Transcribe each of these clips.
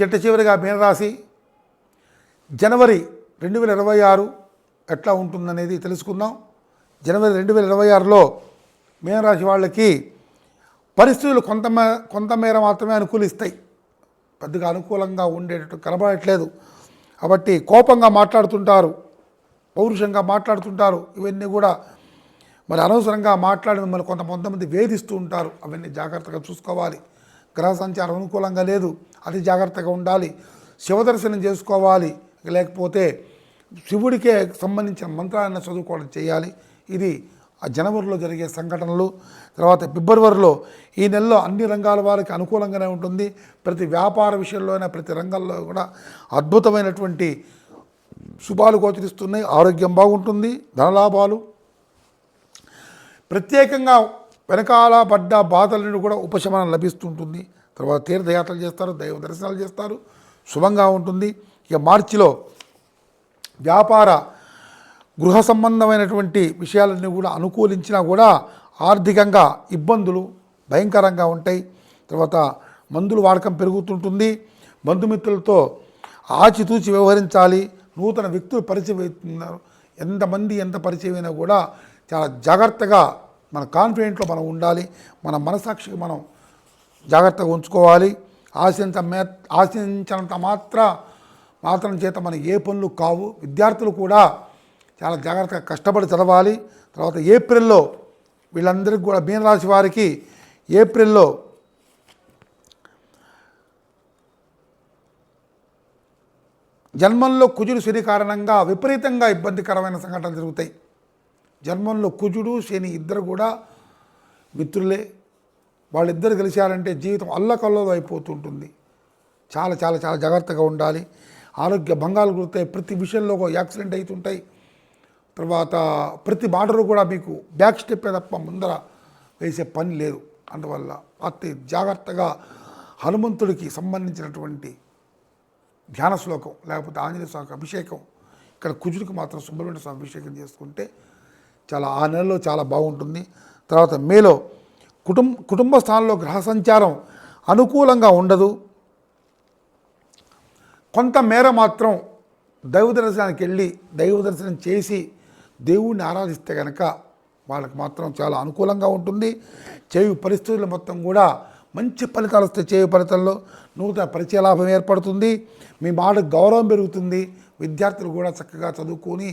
చిట్ట చివరిగా మీనరాశి జనవరి రెండు వేల ఇరవై ఆరు ఎట్లా ఉంటుందనేది తెలుసుకుందాం. జనవరి రెండు వేల ఇరవై ఆరులో మీనరాశి వాళ్ళకి పరిస్థితులు కొంతమే కొంతమేర మాత్రమే అనుకూలిస్తాయి. పెద్దగా అనుకూలంగా ఉండేటట్టు కనబడట్లేదు. కాబట్టి కోపంగా మాట్లాడుతుంటారు పౌరుషంగా మాట్లాడుతుంటారు. ఇవన్నీ కూడా మరి అనవసరంగా మాట్లాడి మిమ్మల్ని కొంత కొంతమంది వేధిస్తూ ఉంటారు. అవన్నీ జాగ్రత్తగా చూసుకోవాలి. గ్రహ సంచారం అనుకూలంగా లేదు. అది జాగ్రత్తగా ఉండాలి. శివదర్శనం చేసుకోవాలి. లేకపోతే శివుడికే సంబంధించిన మంత్రాలను చదువుకోవడం చేయాలి. ఇది ఆ జనవరిలో జరిగే సంఘటనలు. తర్వాత ఫిబ్రవరిలో ఈ నెలలో అన్ని రంగాల వారికి అనుకూలంగానే ఉంటుంది. ప్రతి వ్యాపార విషయంలో అయినా ప్రతి రంగంలో కూడా అద్భుతమైనటువంటి శుభాలు గోచరిస్తున్నాయి. ఆరోగ్యం బాగుంటుంది. ధనలాభాలు. ప్రత్యేకంగా వెనకాల పడ్డ బాధల నుండి కూడా ఉపశమనం లభిస్తుంటుంది. తర్వాత తీర్థయాత్రలు చేస్తారు దైవ దర్శనాలు చేస్తారు శుభంగా ఉంటుంది. ఇక మార్చిలో వ్యాపార గృహ సంబంధమైనటువంటి విషయాలన్నీ కూడా అనుకూలించినా కూడా ఆర్థికంగా ఇబ్బందులు భయంకరంగా ఉంటాయి. తర్వాత మందుల వాడకం పెరుగుతుంటుంది. బంధుమిత్రులతో ఆచితూచి వ్యవహరించాలి. నూతన వ్యక్తులు పరిచయం అవుతున్నారు. ఎంతమంది ఎంత పరిచయమైనా కూడా చాలా జాగ్రత్తగా మన కాన్ఫిడెంట్లో మనం ఉండాలి మన మనసాక్షి మనం జాగ్రత్తగా ఉంచుకోవాలి. ఆశించ మే ఆశించినంత మాత్ర మాత్రం చేత మన ఏ పనులు కావు. విద్యార్థులు కూడా చాలా జాగ్రత్తగా కష్టపడి చదవాలి. తర్వాత ఏప్రిల్లో వీళ్ళందరికీ కూడా మీనరాశి వారికి ఏప్రిల్లో జన్మంలో కుజుడు శని కారణంగా విపరీతంగా ఇబ్బందికరమైన సంఘటనలు జరుగుతాయి. జన్మంలో కుజుడు శని ఇద్దరు కూడా మిత్రులే. వాళ్ళిద్దరు కలిశారంటే జీవితం అల్లకల్లోలం అయిపోతుంటుంది. చాలా చాలా చాలా జాగ్రత్తగా ఉండాలి. ఆరోగ్య భంగాలు గురుతాయి. ప్రతి విషయంలో ఒక యాక్సిడెంట్ అవుతుంటాయి. తర్వాత ప్రతి మాటలు కూడా మీకు బ్యాక్ స్టెప్పే తప్ప ముందర వేసే పని లేదు. అందువల్ల అతి జాగ్రత్తగా హనుమంతుడికి సంబంధించినటువంటి ధ్యాన శ్లోకం లేకపోతే ఆంజనేయ స్వామికి అభిషేకం ఇక్కడ కుజుడికి మాత్రం సుబ్రహ్మణ్య స్వామి అభిషేకం చేసుకుంటే చాలా ఆ నెలలో చాలా బాగుంటుంది. తర్వాత మేలో కుటుంబ కుటుంబ స్థానంలో గ్రహ సంచారం అనుకూలంగా ఉండదు. కొంత మేర మాత్రం దైవ దర్శనానికి వెళ్ళి దైవ దర్శనం చేసి దేవుణ్ణి ఆరాధిస్తే కనుక వాళ్ళకి మాత్రం చాలా అనుకూలంగా ఉంటుంది. చెవి పరిస్థితులు మొత్తం కూడా మంచి ఫలితాలు వస్తాయి చేయ ఫలితంలో నూతన పరిచయ లాభం ఏర్పడుతుంది. మీ మాట గౌరవం పెరుగుతుంది. విద్యార్థులు కూడా చక్కగా చదువుకొని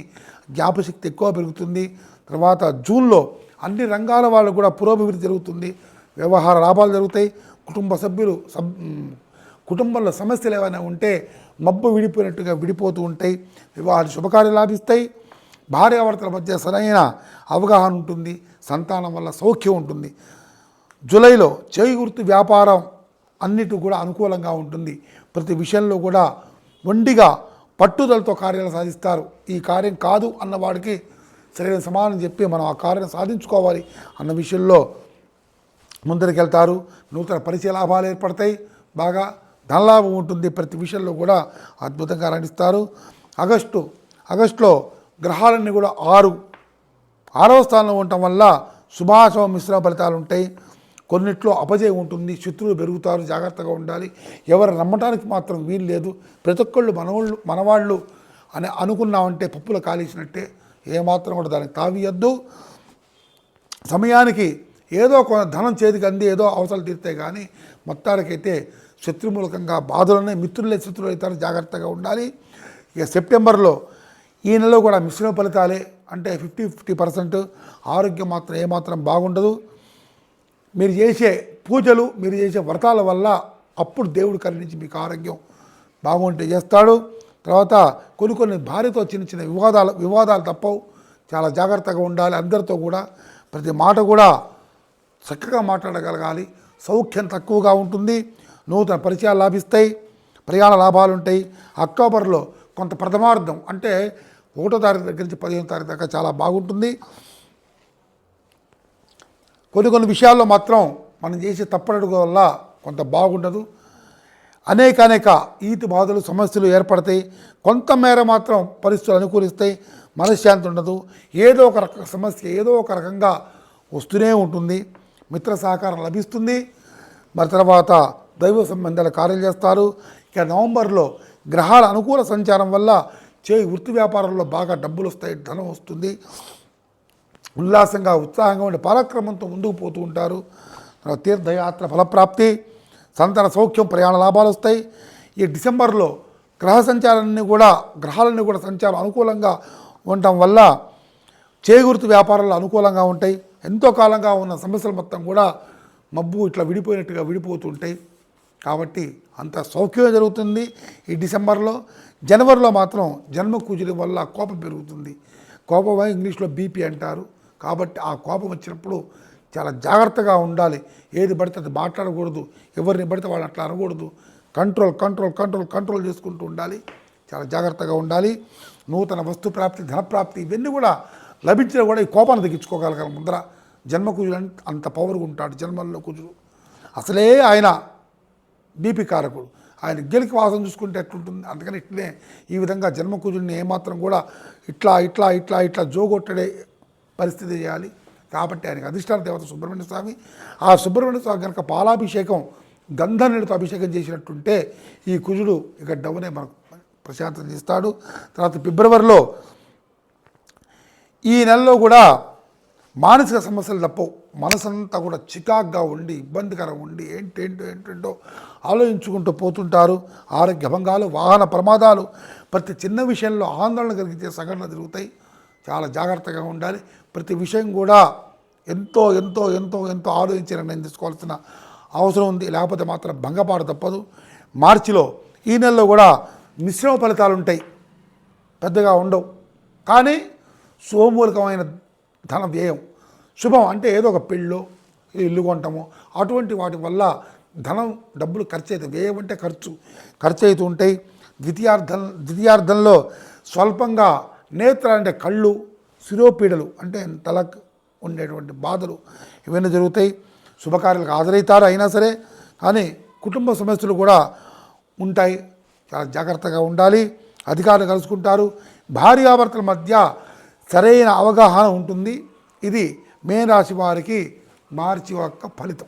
జ్ఞాపశక్తి ఎక్కువ పెరుగుతుంది. తర్వాత జూన్లో అన్ని రంగాల వాళ్ళు కూడా పురోభివృద్ధి జరుగుతుంది. వ్యవహార లాభాలు జరుగుతాయి. కుటుంబ సభ్యులు సబ్ కుటుంబంలో సమస్యలు ఏమైనా ఉంటే మబ్బు విడిపోయినట్టుగా విడిపోతూ ఉంటాయి. వివాహాలు శుభకార్యాలు లాభిస్తాయి. భార్యాభర్తల మధ్య సరైన అవగాహన ఉంటుంది. సంతానం వల్ల సౌఖ్యం ఉంటుంది. జూలైలో చేయి గుర్తు వ్యాపారం అన్నిటి కూడా అనుకూలంగా ఉంటుంది. ప్రతి విషయంలో కూడా ఒండిగా పట్టుదలతో కార్యాలు సాధిస్తారు. ఈ కార్యం కాదు అన్నవాడికి సరైన సమాధానం చెప్పి మనం ఆ కార్యం సాధించుకోవాలి అన్న విషయంలో ముందరికెళ్తారు. నూతన పరిచయ లాభాలు ఏర్పడతాయి. బాగా ధనలాభం ఉంటుంది. ప్రతి విషయంలో కూడా అద్భుతంగా రాణిస్తారు. ఆగస్టు ఆగస్టులో గ్రహాలన్నీ కూడా ఆరు ఆరవ స్థానంలో ఉండటం వల్ల శుభాశుభ మిశ్రమ ఫలితాలు ఉంటాయి. కొన్నిట్లో అపజయం ఉంటుంది శత్రువులు పెరుగుతారు జాగ్రత్తగా ఉండాలి. ఎవరు నమ్మటానికి మాత్రం వీలు లేదు. ప్రతి ఒక్కళ్ళు మనవాళ్ళు మనవాళ్ళు అని అనుకున్నామంటే పప్పులు కాలేసినట్టే ఏమాత్రం కూడా దానికి తావియద్దు. సమయానికి ఏదో కొంత ధనం చేతికి అంది ఏదో అవసరాలు తీరుతాయి కానీ మొత్తానికైతే శత్రుమూలకంగా బాధలనే మిత్రులే శత్రువులు అవుతారు జాగ్రత్తగా ఉండాలి. ఇక సెప్టెంబర్లో ఈ నెలలో కూడా మిశ్రమ ఫలితాలే అంటే ఫిఫ్టీ ఫిఫ్టీ పర్సెంట్ ఆరోగ్యం మాత్రం ఏమాత్రం బాగుండదు. మీరు చేసే పూజలు మీరు చేసే వ్రతాల వల్ల అప్పుడు దేవుడు కరుణించి మీకు ఆరోగ్యం బాగుంటే చేస్తాడు. తర్వాత కొన్ని కొన్ని భార్యతో చిన్న చిన్న వివాదాలు వివాదాలు తప్పవు. చాలా జాగ్రత్తగా ఉండాలి. అందరితో కూడా ప్రతి మాట కూడా చక్కగా మాట్లాడగలగాలి. సౌఖ్యం తక్కువగా ఉంటుంది. నూతన పరిచయాలు లాభిస్తాయి. ప్రయాణ లాభాలు ఉంటాయి. అక్టోబర్లో కొంత ప్రథమార్థం అంటే ఒకటో తారీఖు దగ్గర నుంచి పదిహేను తారీఖు దాకా చాలా బాగుంటుంది. కొన్ని కొన్ని విషయాల్లో మాత్రం మనం చేసే తప్పడుగు వల్ల కొంత బాగుండదు. అనేక అనేక ఈతి బాధలు సమస్యలు ఏర్పడతాయి. కొంతమేర మాత్రం పరిస్థితులు అనుకూలిస్తాయి. మనశ్శాంతి ఉండదు. ఏదో ఒక రక సమస్య ఏదో ఒక రకంగా వస్తూనే ఉంటుంది. మిత్ర సహకారం లభిస్తుంది. మరి తర్వాత దైవ సంబంధాల కార్యం చేస్తారు. ఇక నవంబర్లో గ్రహాల అనుకూల సంచారం వల్ల చేయి వృత్తి వ్యాపారంలో బాగా డబ్బులు వస్తాయి ధనం వస్తుంది. ఉల్లాసంగా ఉత్సాహంగా ఉండే పరాక్రమంతో ముందుకు పోతూ ఉంటారు. తీర్థయాత్ర ఫలప్రాప్తి సంతాన సౌఖ్యం ప్రయాణ లాభాలు వస్తాయి. ఈ డిసెంబర్లో గ్రహ సంచారాన్ని కూడా గ్రహాలన్నీ కూడా సంచారం అనుకూలంగా ఉండటం వల్ల చేకూర్తు వ్యాపారాలు అనుకూలంగా ఉంటాయి. ఎంతో కాలంగా ఉన్న సమస్యలు మొత్తం కూడా మబ్బు ఇట్లా విడిపోయినట్టుగా విడిపోతుంటాయి. కాబట్టి అంత సౌఖ్యమే జరుగుతుంది ఈ డిసెంబర్లో. జనవరిలో మాత్రం జన్మ కూజుల వల్ల కోపం పెరుగుతుంది. కోపం ఇంగ్లీష్లో బీపీ అంటారు. కాబట్టి ఆ కోపం వచ్చినప్పుడు చాలా జాగ్రత్తగా ఉండాలి. ఏది పడితే అది మాట్లాడకూడదు. ఎవరిని పడితే వాళ్ళు అట్లా అనకూడదు. కంట్రోల్ కంట్రోల్ కంట్రోల్ కంట్రోల్ చేసుకుంటూ ఉండాలి. చాలా జాగ్రత్తగా ఉండాలి. నూతన వస్తు ప్రాప్తి ధనప్రాప్తి ఇవన్నీ కూడా లభించినా కూడా ఈ కోపాన్ని తగ్గించుకోగలగాలి ముందర. జన్మ కుజుడు అంత పవర్గా ఉంటాడు. జన్మల్లో కుజుడు. అసలే ఆయన బీపీ కారకుడు. ఆయన గెలికి వాసన చూసుకుంటే ఎట్లుంటుంది? అందుకని ఇట్లనే ఈ విధంగా జన్మకుజుడిని ఏమాత్రం కూడా ఇట్లా ఇట్లా ఇట్లా ఇట్లా జోగొట్టడే పరిస్థితి చేయాలి. కాబట్టి ఆయనకు అధిష్టాన దేవత సుబ్రహ్మణ్య స్వామి ఆ సుబ్రహ్మణ్య స్వామి కనుక పాలాభిషేకం గంధనీళ్ళతో అభిషేకం చేసినట్టుంటే ఈ కుజుడు ఇక డౌనే మనకు ప్రశాంతం చేస్తాడు. తర్వాత ఫిబ్రవరిలో ఈ నెలలో కూడా మానసిక సమస్యలు తప్పవు. మనసంతా కూడా చికాగ్గా ఉండి ఇబ్బందికరంగా ఉండి ఏంటేంటో ఏంటేంటో ఆలోచించుకుంటూ పోతుంటారు. ఆరోగ్య భంగాలు వాహన ప్రమాదాలు ప్రతి చిన్న విషయంలో ఆందోళన కలిగించే సంఘటనలు జరుగుతాయి. చాలా జాగ్రత్తగా ఉండాలి. ప్రతి విషయం కూడా ఎంతో ఎంతో ఎంతో ఎంతో ఆలోచించి నిర్ణయం తీసుకోవాల్సిన అవసరం ఉంది. లేకపోతే మాత్రం భంగపాటు తప్పదు. మార్చిలో ఈ నెలలో కూడా మిశ్రమ ఫలితాలు ఉంటాయి. పెద్దగా ఉండవు. కానీ సోమూలకమైన ధన వ్యయం శుభం అంటే ఏదో ఒక పెళ్ళో ఇల్లు కొంటాము అటువంటి వాటి వల్ల ధనం డబ్బులు ఖర్చు అవుతాయి వ్యయం అంటే ఖర్చు ఖర్చు అవుతూ ఉంటాయి. ద్వితీయార్థం ద్వితీయార్థంలో స్వల్పంగా నేత్ర అంటే కళ్ళు శిరోపీడలు అంటే తలకు ఉండేటువంటి బాధలు ఇవన్నీ జరుగుతాయి. శుభకార్యాలకు హాజరవుతారు అయినా సరే కానీ కుటుంబ సమస్యలు కూడా ఉంటాయి. చాలా జాగ్రత్తగా ఉండాలి. అధికారులు కలుసుకుంటారు. భార్యాభర్తల మధ్య సరైన అవగాహన ఉంటుంది. ఇది మేనరాశి వారికి మార్చి యొక్క ఫలితం.